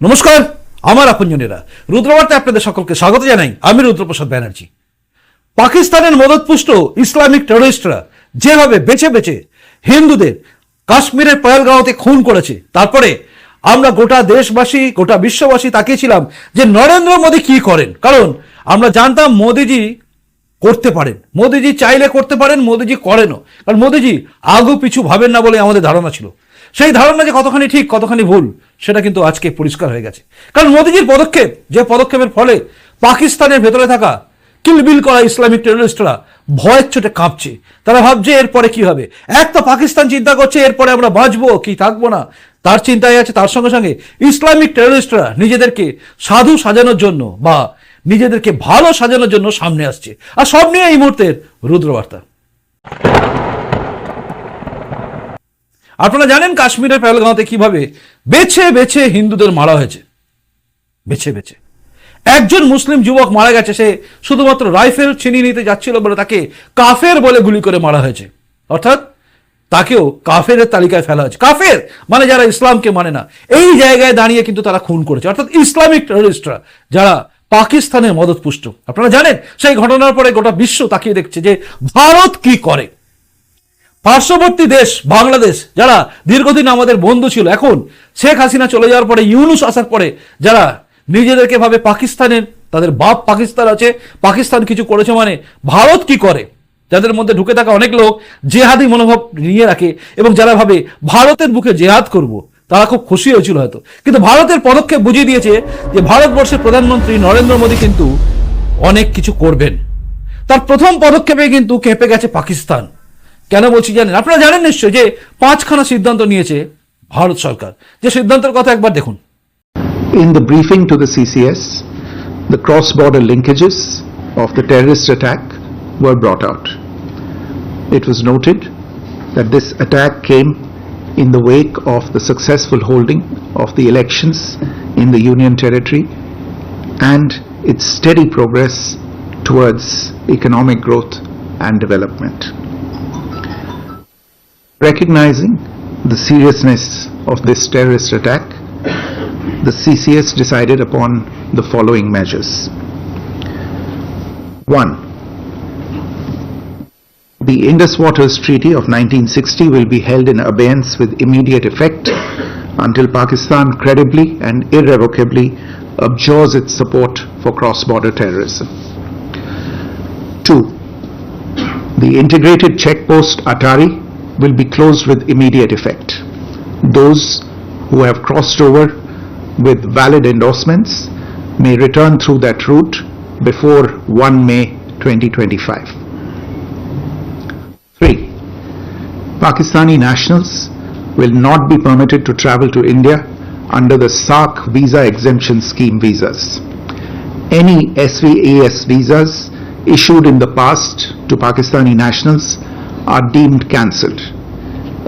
নমস্কার, আমার আপনজনেরা। রুদ্রবার্তায় আপনাদের সকলকে স্বাগত জানাই। আমি রুদ্রপ্রসাদ ব্যানার্জি। পাকিস্তানের মদতপুষ্ট ইসলামিক টেররিস্টরা যেভাবে বেছে বেছে হিন্দুদের কাশ্মীরের পয়ালগাঁওতে খুন করেছে, তারপরে আমরা গোটা দেশবাসী, গোটা বিশ্ববাসী তাকিয়েছিলাম যে নরেন্দ্র মোদী কি করেন। কারণ আমরা জানতাম মোদিজি করতে পারেন। মোদিজি চাইলে করতে পারেন, মোদিজি করেনও। কারণ মোদিজি আগু পিছু ভাবেন না বলে আমাদের ধারণা ছিল। সেই ধারণা যে কতখানি ঠিক, কতখানি ভুল সেটা কিন্তু আজকে পরিষ্কার হয়ে গেছে। কারণ মোদিজির পদক্ষেপ, যে পদক্ষেপের ফলে পাকিস্তানের ভেতরে থাকা কিলবিল করা ইসলামিক টেররিস্টরা ভয়ের চোটে কাঁপছে। তারা ভাবছে, এরপরে কি হবে? এক তো পাকিস্তান চিন্তা করছে, এরপরে আমরা বাঁচবো, কি থাকব না? তার চিন্তায় আছে, তার সঙ্গে সঙ্গে ইসলামিক টেররিস্টরা নিজেদেরকে সাধু সাজানোর জন্য বা নিজেদেরকে ভালো সাজানোর জন্য সামনে আসছে। আর সব নিয়ে এই মুহূর্তের রুদ্রবার্তা। আপনারা জানেন কাশ্মীরের পেহলগাঁওতে কীভাবে বেছে বেছে হিন্দুদের মারা হয়েছে? বেছে বেছে। একজন মুসলিম যুবক মারা গেছে, সে শুধুমাত্র রাইফেল ছিনিয়ে নিতে যাচ্ছিল বলে তাকে কাফের বলে গুলি করে মারা হয়েছে। অর্থাৎ তাকেও কাফের তালিকায় ফেলা হয়েছে। কাফের মানে যারা ইসলামকে মানে না। এই জায়গায় দাঁড়িয়ে কিন্তু তারা খুন করেছে। অর্থাৎ ইসলামিক টেররিস্টরা যারা পাকিস্তানের মদত পুষ্ট আপনারা জানেন সেই ঘটনার পরে গোটা বিশ্ব তাকিয়ে দেখছে যে ভারত কি করে? পার্শ্ববর্তী দেশ, বাংলাদেশ, যারা দীর্ঘদিন আমাদের বন্ধু ছিল, এখন শেখ হাসিনা চলে যাওয়ার পরে, ইউনুস আসার পরে, যারা নিজেদেরকে ভাবে পাকিস্তানের, তাদের বাপ পাকিস্তান আছে, পাকিস্তান কিছু করেছে মানে ভারত কি করে? যাদের মধ্যে ঢুকে থাকা অনেক লোক জেহাদি মনোভাব নিয়ে রাখে এবং যারা ভাবে ভারতের বুকে জেহাদ করব, তারা খুব খুশি হয়েছিল হয়তো। কিন্তু ভারতের পদক্ষেপ বুঝিয়ে দিয়েছে যে ভারতবর্ষের প্রধানমন্ত্রী নরেন্দ্র মোদী কিন্তু অনেক কিছু করবেন। তার প্রথম পদক্ষেপে কিন্তু কেঁপে গেছে পাকিস্তান। কেন বলছি জানেন আপনারা জানেন নিশ্চয় যে পাঁচখানা সিদ্ধান্ত নিয়েছে ভারত সরকার যে সিদ্ধান্তের কথা একবার দেখুন In the briefing to the CCS, the cross-border linkages of the terrorist attack were brought out. It was noted that this attack came in the wake of the successful holding of the elections in the Union Territory and its steady progress towards economic growth and development. Recognizing the seriousness of this terrorist attack, the CCS decided upon the following measures. One, the Indus Waters Treaty of 1960 will be held in abeyance with immediate effect until Pakistan credibly and irrevocably abjures its support for cross-border terrorism. Two, the integrated checkpost Atari will be closed with immediate effect. Those who have crossed over with valid endorsements may return through that route before 1 May 2025. 3. Pakistani nationals will not be permitted to travel to India under the SARC visa exemption scheme visas. Any SVAS visas issued in the past to Pakistani nationals are deemed cancelled.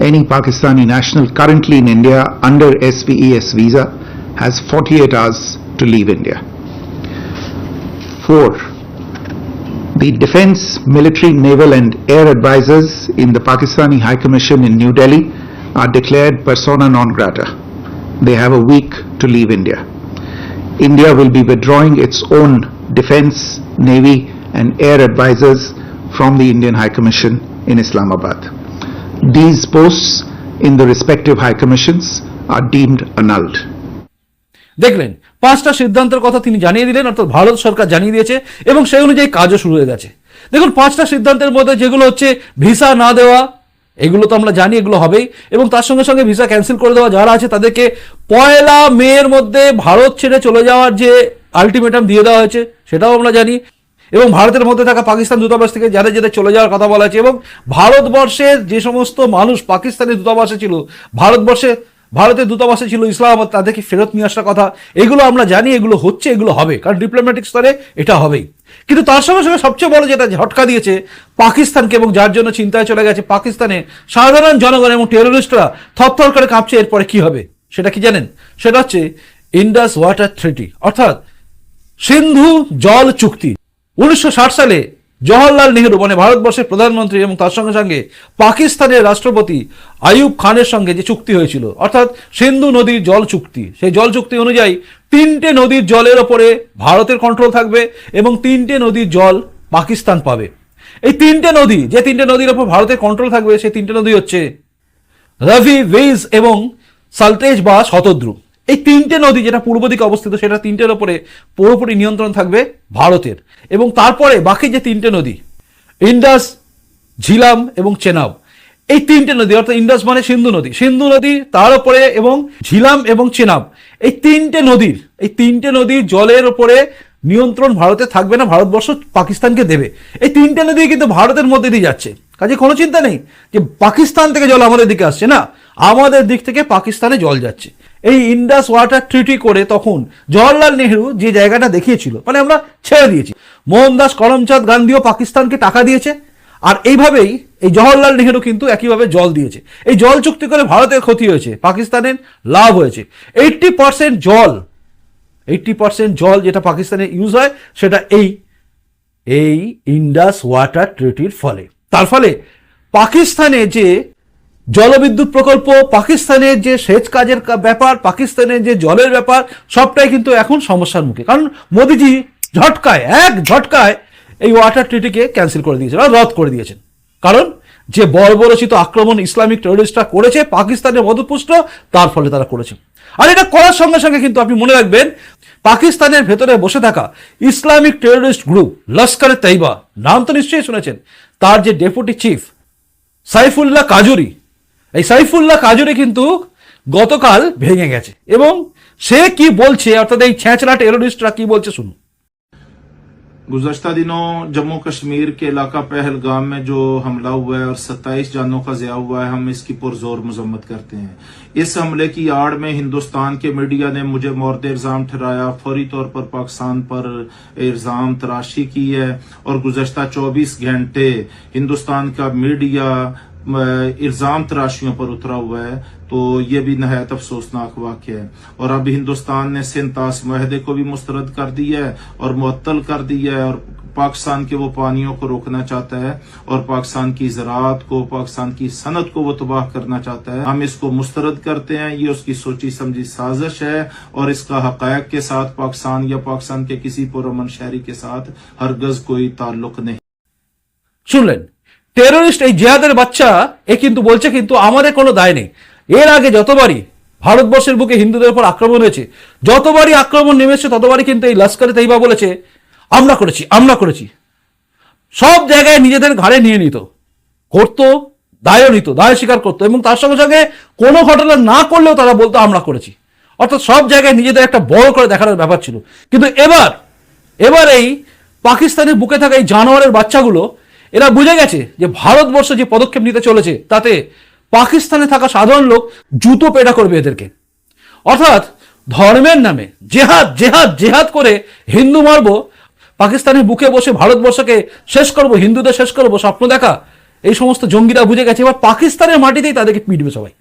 Any Pakistani national currently in India under SVES visa has 48 hours to leave India. 4. The defense, military, naval and air advisors in the Pakistani High Commission in New Delhi are declared persona non grata. They have a week to leave India. India will be withdrawing its own defense, navy and air advisors from the Indian High Commission in Islamabad. These posts in the respective high commissions are deemed annulled. দেখলেন, পাঁচটা সিদ্ধান্তের কথা তিনি জানিয়ে দিলেন, অর্থাৎ ভারত সরকার জানিয়ে দিয়েছে, এবং সেই অনুযায়ী কাজও শুরু হয়ে গেছে দেখুন, পাঁচটা সিদ্ধান্তের মধ্যে যেগুলো হচ্ছে ভিসা না দেওয়া, এগুলো তো আমরা জানি, এগুলো হবেই, এবং তার সঙ্গে সঙ্গে ভিসা ক্যান্সেল করে দেওয়া যারা আছে, তাদেরকে পয়লা মেয়ের মধ্যে ভারত ছেড়ে চলে যাওয়ার যে আলটিমেটাম দিয়ে দেওয়া হয়েছে, সেটাও আমরা জানি এবং ভারতের মধ্যে থাকা পাকিস্তান দূতাবাস থেকে যাদের যাদের চলে যাওয়ার কথা বলা আছে এবং ভারতবর্ষের যে সমস্ত মানুষ পাকিস্তানের দূতাবাসে ছিল, ভারতবর্ষে, ভারতের দূতাবাসে ছিল ইসলামাবাদ তাদেরকে ফেরত নিয়ে আসার কথা। এগুলো আমরা জানি, এগুলো হচ্ছে, এগুলো হবে। কারণ ডিপ্লোম্যাটিক স্তরে এটা হবেই। কিন্তু তার সঙ্গে সঙ্গে সবচেয়ে বড় যেটা ঝটকা দিয়েছে, পাকিস্তানকে এবং যার জন্য চিন্তায় চলে গেছে পাকিস্তানে সাধারণ জনগণ এবং টেরোরিস্টরা থরথর করে কাঁপছে, এরপরে কি হবে? সেটা কি জানেন? সেটা হচ্ছে ইন্ডাস ওয়াটার থ্রিটি অর্থাৎ সিন্ধু জল চুক্তি। উনিশশো ষাট সালে জওহরলাল নেহরু মানে ভারতবর্ষের প্রধানমন্ত্রী এবং তার সঙ্গে সঙ্গে পাকিস্তানের রাষ্ট্রপতি আইয়ুব খানের সঙ্গে যে চুক্তি হয়েছিল, অর্থাৎ সিন্ধু নদীর জল চুক্তি, সেই জল চুক্তি অনুযায়ী তিনটে নদীর জলের ওপরে ভারতের কন্ট্রোল থাকবে এবং তিনটে নদীর জল পাকিস্তান পাবে। এই তিনটে নদী, যে তিনটে নদীর ওপর ভারতের কন্ট্রোল থাকবে, সেই তিনটে নদী হচ্ছে রভি ওয়েজ এবং সালতেজ বা শতদ্রু। এই তিনটে নদী যেটা পূর্ব দিকে অবস্থিত সেটা তিনটের ওপরে পুরোপুরি নিয়ন্ত্রণ থাকবে ভারতের। এবং তারপরে বাকি যে তিনটে নদী ইন্ডাস ঝিলাম এবং চেনাব, এই তিনটে নদী, অর্থাৎ ইন্ডাস মানে সিন্ধু নদী। সিন্ধু নদী তার উপরে এবং ঝিলাম এবং চেনাব, এই তিনটে নদীর, এই তিনটে নদীর জলের উপরে নিয়ন্ত্রণ ভারতে থাকবে না, ভারতবর্ষ পাকিস্তানকে দেবে। এই তিনটে নদী কিন্তু ভারতের মধ্যে দিয়ে যাচ্ছে। কাজে কোনো চিন্তা নেই যে পাকিস্তান থেকে জল আমাদের দিকে আসছে না, আমাদের দিক থেকে পাকিস্তানে জল যাচ্ছে। এই ইন্ডাস ওয়াটার ট্রিটি করে তখন জওয়াহরলাল নেহরু যে জায়গাটা দেখিয়েছিল মানে আমরা ছেড়ে দিয়েছি। মোহনদাস করমচাঁদ গান্ধীও পাকিস্তানকে টাকা দিয়েছে, আর এইভাবেই এই জওহরলাল নেহরু কিন্তু একইভাবে জল দিয়েছে। এই জল চুক্তি করে ভারতের ক্ষতি হয়েছে, পাকিস্তানের লাভ হয়েছে। এইটটি পার্সেন্ট জল, এইটটি পার্সেন্ট জল যেটা পাকিস্তানে ইউজ হয়, সেটা এই এই ইন্ডাস ওয়াটার ট্রিটির ফলে। তার ফলে পাকিস্তানে যে জলবিদ্যুৎ প্রকল্প, পাকিস্তানের যে সেচ কাজের ব্যাপার, পাকিস্তানের যে জলের ব্যাপার, সবটাই কিন্তু এখন সমস্যার মুখে। কারণ মোদিজি ঝটকায়, এক ঝটকায় এই ওয়াটার ট্রিটিকে ক্যান্সেল করে দিয়েছেন রদ করে দিয়েছেন। কারণ যে বর্বরচিত আক্রমণ ইসলামিক টেরোরিস্টরা করেছে পাকিস্তানের মদপুষ্ট তার ফলে তারা করেছে। আর এটা করার সঙ্গে সঙ্গে কিন্তু আপনি মনে রাখবেন, পাকিস্তানের ভেতরে বসে থাকা Islamic terrorist group Lashkar-e Taiba নাম তো নিশ্চয়ই শুনেছেন, তার যে ডেপুটি চিফ সাইফুল্লাহ কাজুরি এই সাইফুল্লাহ কাজুরি কিন্তু গতকাল ভেঙে গেছে এবং সে কি বলছে অর্থাৎ এই ছ্যাঁচড়া টেরোরিস্টরা কি বলছে শুনুন गुजशत दिनों जम्मू कश्मीर के इलाका पहलगाम में जो हमला हुआ है और 27 जानों का जया हुआ है हम इसकी पुरजोर मजम्मत करते हैं इस हमले की आड़ में हिंदुस्तान के मीडिया ने मुझे मोर्द इल्जाम ठहराया फौरी तौर पर पाकिस्तान पर इल्जाम तराशी की है और गुजशत 24 घंटे हिंदुस्तान का मीडिया الزام تراشیوں پر اترا ہوا ہے، تو یہ بھی نہایت افسوسناک واقع ہے۔ اور اب ہندوستان نے سنتاس معاہدے کو بھی مسترد کر دیا ہے اور معطل کر دیا ہے اور پاکستان کے وہ پانیوں کو روکنا چاہتا ہے اور پاکستان کی زراعت کو، پاکستان کی صنعت کو وہ تباہ کرنا چاہتا ہے۔ ہم اس کو مسترد کرتے ہیں، یہ اس کی سوچی سمجھی سازش ہے اور اس کا حقائق کے ساتھ پاکستان یا پاکستان کے کسی پرامن شہری کے ساتھ ہرگز کوئی تعلق نہیں۔ چلن টেরোরিস্ট এই জিহাদের বাচ্চা, এ কিন্তু বলছে কিন্তু আমাদের কোনো দায় নেই। এর আগে যতবারই ভারতবর্ষের বুকে হিন্দুদের উপর আক্রমণ হয়েছে, যতবারই আক্রমণ নেমেছে, ততবারই কিন্তু এই লস্করে তাইবা বলেছে, আমরা করেছি আমরা করেছি। সব জায়গায় নিজেদের ঘাড়ে নিয়ে নিত, করতো, দায়ও নিত, দায় স্বীকার করতো এবং তার সঙ্গে সঙ্গে কোনো ঘটনা না করলেও তারা বলতো, আমরা করেছি। অর্থাৎ সব জায়গায় নিজেদের একটা বড় করে দেখানোর ব্যাপার ছিল। কিন্তু এবার এবার এই পাকিস্তানের বুকে থাকা এই জানোয়ারের বাচ্চাগুলো এরা বুঝে গেছে যে ভারতবর্ষ যে পদক্ষেপ নিতে চলেছে, তাতে পাকিস্তানে থাকা সাধারণ লোক জুতো পেটা করবে এদেরকে। অর্থাৎ ধর্মের নামে জেহাদ জেহাদ জেহাদ করে হিন্দু মারব, পাকিস্তানের বুকে বসে ভারতবর্ষকে শেষ করব, হিন্দুদের শেষ করব, স্বপ্ন দেখা, এই সমস্ত জঙ্গিরা বুঝে গেছে, এবার পাকিস্তানের মাটিতেই তাদেরকে পিটবে সবাই।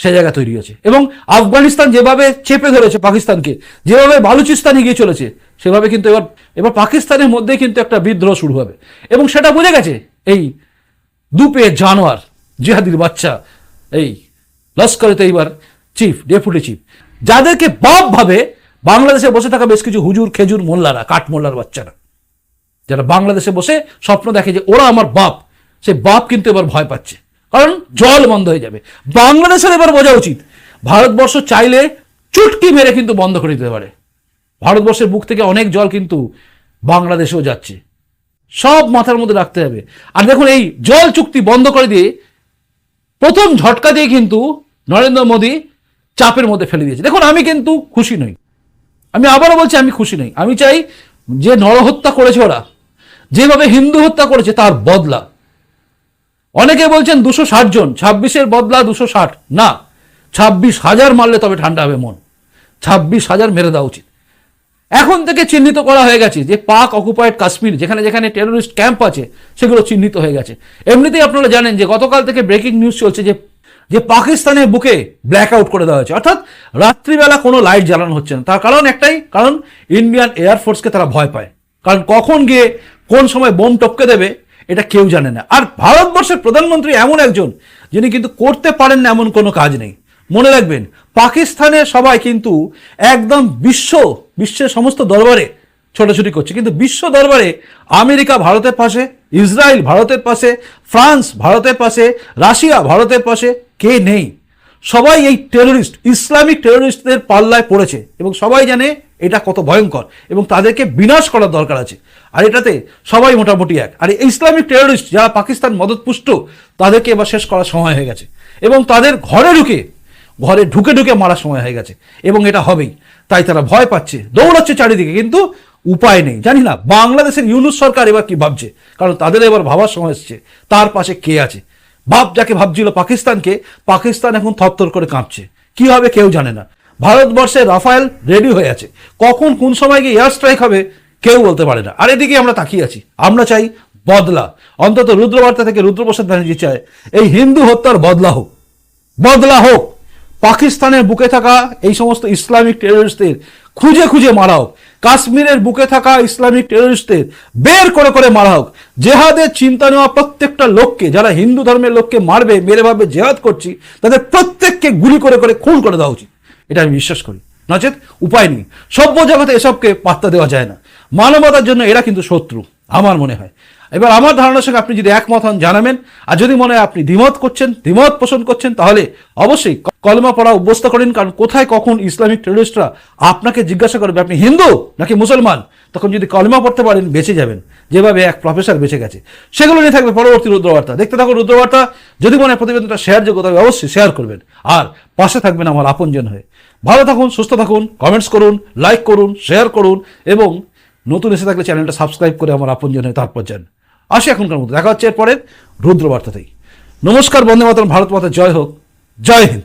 সে জায়গা তৈরি হয়েছে। এবং আফগানিস্তান যেভাবে চেপে ধরেছে পাকিস্তানকে, যেভাবে বালুচিস্তানে গিয়ে চলেছে, সেভাবে কিন্তু এবার এবার পাকিস্তানের মধ্যে কিন্তু একটা বিদ্রোহ শুরু হবে। এবং সেটা বুঝে গেছে, এই দুপে জানোয়ার, জিহাদির বাচ্চা, এই লস্করেতে এইবার চিফ, ডেপুটি চিফ। যাদেরকে বাপ ভাবে বাংলাদেশে বসে থাকা বেশ কিছু হুজুর, খেজুর মোল্লারা, কাঠ মোল্লার বাচ্চারা, যারা বাংলাদেশে বসে স্বপ্ন দেখে যে ওরা আমার বাপ, সে বাপ কিন্তু এবার ভয় পাচ্ছে। কারণ জল বন্ধ হয়ে যাবে। বাংলাদেশের এবার বোঝা উচিত। ভারতবর্ষ চাইলে চুটকি মেরে কিন্তু বন্ধ করে দিতে পারে। ভারতবর্ষের বুক থেকে অনেক জল কিন্তু বাংলাদেশেও যাচ্ছে। সব মাথার মধ্যে রাখতে হবে। আর দেখুন, এই জল চুক্তি বন্ধ করে দিয়ে প্রথম ঝটকা দিয়ে কিন্তু নরেন্দ্র মোদী চাপের মধ্যে ফেলে দিয়েছে। দেখুন, আমি কিন্তু খুশি নই। আমি আবারও বলছি, আমি খুশি নই। আমি চাই যে নরহত্যা করেছে ওরা, যেভাবে হিন্দু হত্যা করেছে তার বদলা। অনেকে বলছেন দুশো ষাট জন, ছাব্বিশের বদলা দুশো ষাট। না, ছাব্বিশ হাজার মারলে তবে ঠান্ডা হবে মন। ছাব্বিশ হাজার মেরে দেওয়া উচিত। এখন থেকে চিহ্নিত করা হয়ে গেছে যে পাক অকুপায়েড কাশ্মীর, যেখানে যেখানে টেরোরিস্ট ক্যাম্প আছে, সেগুলো চিহ্নিত হয়ে গেছে। এমনিতেই আপনারা জানেন যে গতকাল থেকে ব্রেকিং নিউজ চলছে যে যে পাকিস্তানের বুকে ব্ল্যাক আউট করে দেওয়া হয়েছে। অর্থাৎ রাত্রিবেলা কোনো লাইট জ্বালানো হচ্ছে না। তার কারণ একটাই, কারণ ইন্ডিয়ান এয়ারফোর্সকে তারা ভয় পায়। কারণ কখন গিয়ে কোন সময় বোম টপকে দেবে এটা কেউ জানে না। আর ভারতবর্ষের প্রধানমন্ত্রী এমন একজন, যিনি কিন্তু করতে পারেন না এমন কোনো কাজ নেই। মনে রাখবেন পাকিস্তানের সবাই কিন্তু একদম বিশ্ব, বিশ্বের সমস্ত দরবারে ছোটাছুটি করছে। কিন্তু বিশ্ব দরবারে আমেরিকা ভারতের পাশে, ইসরায়েল ভারতের পাশে, ফ্রান্স ভারতের পাশে, রাশিয়া ভারতের পাশে কে নেই? সবাই এই টেররিস্ট, ইসলামিক টেররিস্টদের পাল্লায় পড়েছে। এবং সবাই জানে এটা কত ভয়ঙ্কর। এবং তাদেরকে বিনাশ করার দরকার আছে। আর এটাতে সবাই মোটামুটি এক। আর ইসলামিক টেররিস্ট যারা পাকিস্তান মদতপুষ্ট, তাদেরকে এবার শেষ করার সময় হয়ে গেছে। এবং তাদের ঘরে ঢুকে ঘরে ঢুকে ঢুকে মারার সময় হয়ে গেছে। এবং এটা হবেই। তাই তারা ভয় পাচ্ছে, দৌড়াচ্ছে চারিদিকে। কিন্তু উপায় নেই। জানি না, বাংলাদেশের ইউনুস সরকার এবার কি ভাবছে? কারণ তাদের এবার ভাবার সময় এসছে। তার পাশে কে আছে? বাপ যাকে ভাবছিল পাকিস্তানকে, পাকিস্তান এখন থরথর করে কাঁপছে। কি হবে কেউ জানে না। ভারতবর্ষে রাফায়েল রেডি হয়ে আছে। কখন কোন সময় গিয়ে এয়ার স্ট্রাইক হবে, কেউ বলতে পারে না। আর এদিকে আমরা তাকিয়ে আছি। আমরা চাই বদলা। অন্তত রুদ্রবার্তা থেকে রুদ্রপ্রসাদ ব্যানার্জি চায়, এই হিন্দু হত্যার বদলা হোক। বদলা হোক। পাকিস্তানের বুকে থাকা এই সমস্ত ইসলামিক টেররিস্টদের খুঁজে খুঁজে মারা হোক। কাশ্মীরের বুকে থাকা ইসলামিক টেররিস্টদের বের করে করে মারা হোক। জেহাদের চিন্তা নেওয়া প্রত্যেকটা লোককে, যারা হিন্দু ধর্মের লোককে মারবে, মেরে ভাবে জেহাদ করছি, তাদের প্রত্যেককে গুলি করে করে খুন করে দেওয়া উচিত। এটা আমি বিশ্বাস করি। নচেত উপায় নেই। সভ্য জগতে এসবকে পাত্তা দেওয়া যায় না। মানবতার জন্য এরা কিন্তু শত্রু, আমার মনে হয়। এবার আমার ধারণার সঙ্গে আপনি যদি একমত হন, জানাবেন। আর যদি মনে হয় আপনি দ্বিমত করছেন, দ্বিমত পোষণ করছেন, তাহলে অবশ্যই কলমা পড়া অভ্যস্ত করেন, কারণ কোথায় কখন ইসলামিক টেররিস্টরা আপনাকে জিজ্ঞাসা করবে, আপনি হিন্দু নাকি মুসলমান, তখন যদি কলমা পড়তে পারেন, বেঁচে যাবেন। যেভাবে এক প্রফেসর বেঁচে গেছে। সেগুলো নিয়ে থাকবে পরবর্তী রুদ্রবার্তা। দেখতে থাকুন রুদ্রবার্তা। যদি মনে হয় প্রতিবেদনটা শেয়ার যোগ্য, তবে অবশ্যই শেয়ার করবেন। আর পাশে থাকবেন আমার আপনজন হয়ে। ভালো থাকুন, সুস্থ থাকুন কমেন্টস করুন লাইক করুন শেয়ার করুন, এবং নতুন এসে থাকলে চ্যানেলটা সাবস্ক্রাইব করে আমার আপনজনে তারপর যান। আসি এখনকার মতো। দেখা হচ্ছে এরপরের রুদ্রবার্তাতেই। নমস্কার, বন্দে মাতরম ভারত মাতা জয় হোক। জয় হিন্দ।